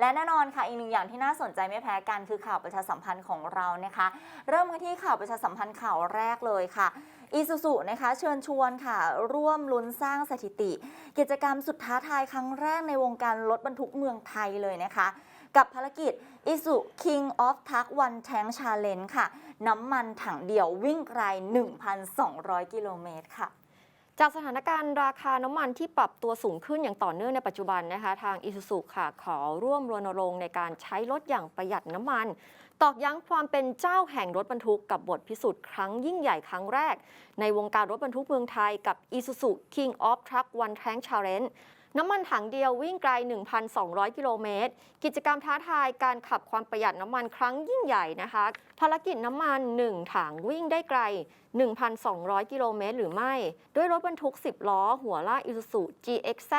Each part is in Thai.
และแน่นอนค่ะอีกหนึ่งอย่างที่น่าสนใจไม่แพ้กันคือข่าวประชาสัมพันธ์ของเรานะคะ เริ่มกันที่ข่าวประชาสัมพันธ์ข่าวแรกเลยค่ะอีซูซูนะคะเชิญชวนค่ะ ร่วมลุ้นสร้างสถิติ กิจกรรมสุดท้าทายครั้งแรกในวงการรถบรรทุกเมืองไทยเลยนะคะ กับภารกิจ i s u King of Truck One Tank Challenge ค่ะ น้ำมันถังเดียววิ่งไกล 1,200 กิโลเมตรค่ะ จากสถานการณ์ราคาน้ำมันที่ปรับตัวสูงขึ้นอย่างต่อเนื่องในปัจจุบันนะคะทางอิซูซุค่ะขอร่วมรณรงค์ในการใช้รถอย่างประหยัดน้ำมัน ตอกย้ำความเป็นเจ้าแห่งรถบรรทุกกับบทพิสูจน์ครั้งยิ่งใหญ่ครั้งแรก ในวงการรถบรรทุกเมืองไทยกับ Isuzu King of Truck One Tank Challenge น้ำมันถังเดียววิ่งไกล 1,200 กิโลเมตร กิจกรรมท้าทายการขับความประหยัดน้ำมันครั้งยิ่งใหญ่นะคะ ภารกิจน้ำมัน 1 ถังวิ่งได้ไกล 1,200 กิโลเมตร หรือไม่ ด้วยรถบรรทุก 10 ล้อ หัวลาก Isuzu GXZ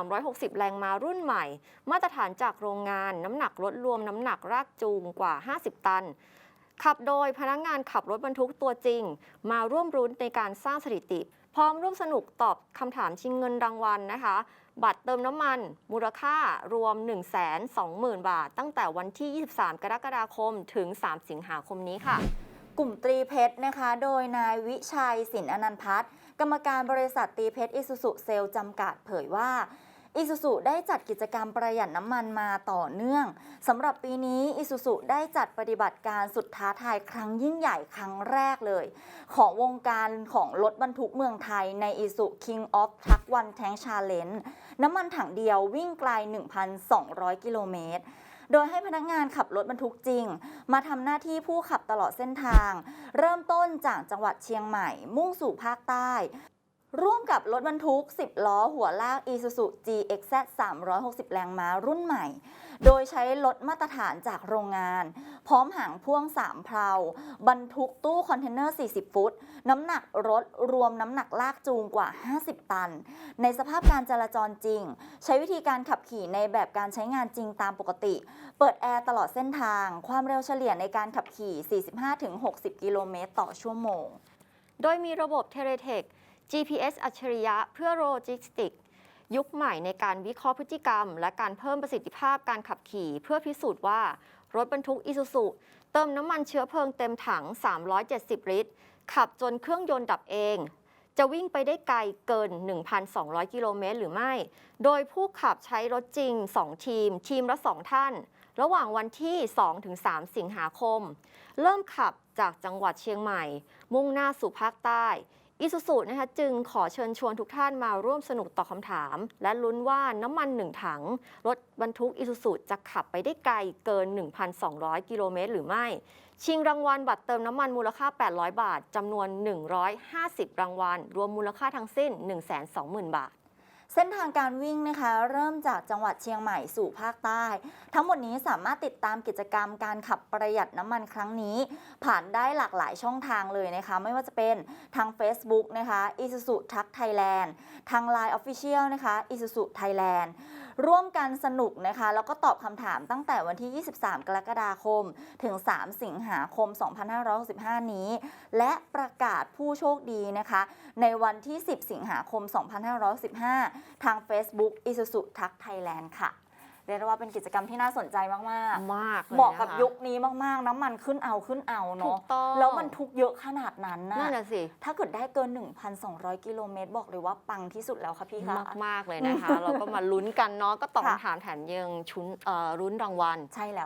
360 แรงม้ารุ่นใหม่ มาตรฐานจากโรงงานน้ำหนักรถรวมน้ำหนักรากจูงกว่า 50 ตัน ขับโดยพนักงานขับรถบรรทุกตัวจริง มาร่วมรุ้นในการสร้างสถิติ พร้อมร่วมสนุกตอบคำถามชิงเงินรางวัลนะคะ บัตรเติมน้ำมัน มูลค่ารวม 120,000 บาท ตั้งแต่วันที่ 23 กรกฎาคมถึง 3 สิงหาคมนี้ค่ะกลุ่มตรีเพชรนะคะ โดยนายวิชัยสินอนันพัฒน์กรรมการบริษัทตรีเพชรอิสุสุเซลจำกัดเผยว่า อิสุสุได้จัดกิจกรรมประหยัดน้ำมันมาต่อเนื่องสำหรับปีนี้อิสุสุได้จัดปฏิบัติการสุดท้าทายครั้งยิ่งใหญ่ครั้งแรกเลย ของวงการของรถบรรทุกเมืองไทยในอิสุ King of Truck One Tank Challenge น้ำมันถังเดียววิ่งไกล 1,200 กิโลเมตรโดยให้พนักงานขับรถบรรทุกจริง มาทำหน้าที่ผู้ขับตลอดเส้นทาง เริ่มต้นจากจังหวัดเชียงใหม่ มุ่งสู่ภาคใต้ ร่วมกับรถบรรทุก 10 ล้อหัวลาก Isuzu GXZ 360 แรงม้ารุ่นใหม่ โดยใช้รถมาตรฐานจากโรงงาน พร้อมหางพ่วง 3 เพลาบรรทุกตู้คอนเทนเนอร์ 40 ฟุต น้ำหนักรถรวมน้ำหนักลากจูงกว่า 50 ตัน ในสภาพการจราจรจริง ใช้วิธีการขับขี่ในแบบการใช้งานจริงตามปกติ เปิดแอร์ตลอดเส้นทาง ความเร็วเฉลี่ยในการขับขี่ 45-60 กิโลเมตรต่อชั่วโมง โดยมีระบบเทเลเทค GPS อัจฉริยะเพื่อโลจิสติก ยุคใหม่ในการวิเคราะห์พฤติกรรม และการเพิ่มประสิทธิภาพการขับขี่ เพื่อพิสูจน์ว่า รถบรรทุกอิซูซุเติมน้ำมันเชื้อเพลิงเต็มถัง 370 ลิตร ขับจนเครื่องยนต์ดับเอง จะวิ่งไปได้ไกลเกิน 1,200 กิโลเมตรหรือไม่ โดยผู้ขับใช้รถจริง 2 ทีม ทีมละ 2 ท่าน ระหว่างวันที่ 2-3 สิงหาคม เริ่มขับจากจังหวัดเชียงใหม่ มุ่งหน้าสู่ภาคใต้ อิสุสุนะคะจึงขอเชิญชวนทุกท่านมาร่วมสนุกตอบคำถาม และลุ้นว่าน้ำมันหนึ่งถัง รถบรรทุกอิสุสุจะขับไปได้ไกลเกิน 1,200 กิโลเมตรหรือไม่ ชิงรางวัลบัตรเติมน้ำมันมูลค่า 800 บาทจำนวน 150 รางวัล รวมมูลค่าทั้งสิ้น 120,000 บาท เส้นทางการวิ่งนะคะเริ่มจากจังหวัดเชียงใหม่สู่ภาคใต้ ทั้งหมดนี้สามารถติดตามกิจกรรมการขับประหยัดน้ำมันครั้งนี้ ผ่านได้หลากหลายช่องทางเลยนะคะ ไม่ว่าจะเป็นทาง Facebook นะคะ Isuzu Truck Thailand ทาง Line Official นะคะ Isuzu Thailand ร่วมกันสนุกนะคะ แล้วก็ตอบคำถามตั้งแต่วันที่ 23 กรกฎาคม ถึง 3 สิงหาคม 2565 นี้ และประกาศผู้โชคดีนะคะ ในวันที่ 10 สิงหาคม 2515ทาง Facebook Isuzu Truck Thailand ค่ะเรียกได้ว่าเป็นกิจกรรมที่น่าสนใจมากมากๆเลยเหมาะกับนคยุคนี้มากๆ น้ำมันขึ้นเอาขึ้นเอาถูเนาะกต้อง แล้วมันทุกเยอะขนาดนั้นนะนั่นน่ะสิ ถ้าเกิดได้เกิน 1,200 กิโลเมตรบอกเลยว่าปังที่สุดแล้วค่ะพี่คะ มากมากๆเลยนะคะ เราก็มาลุ้นกันเนาะก็ตอบค่ะคำถามแถมยังชุนเอ่อรุ้นรางวัล ใช่แล้ว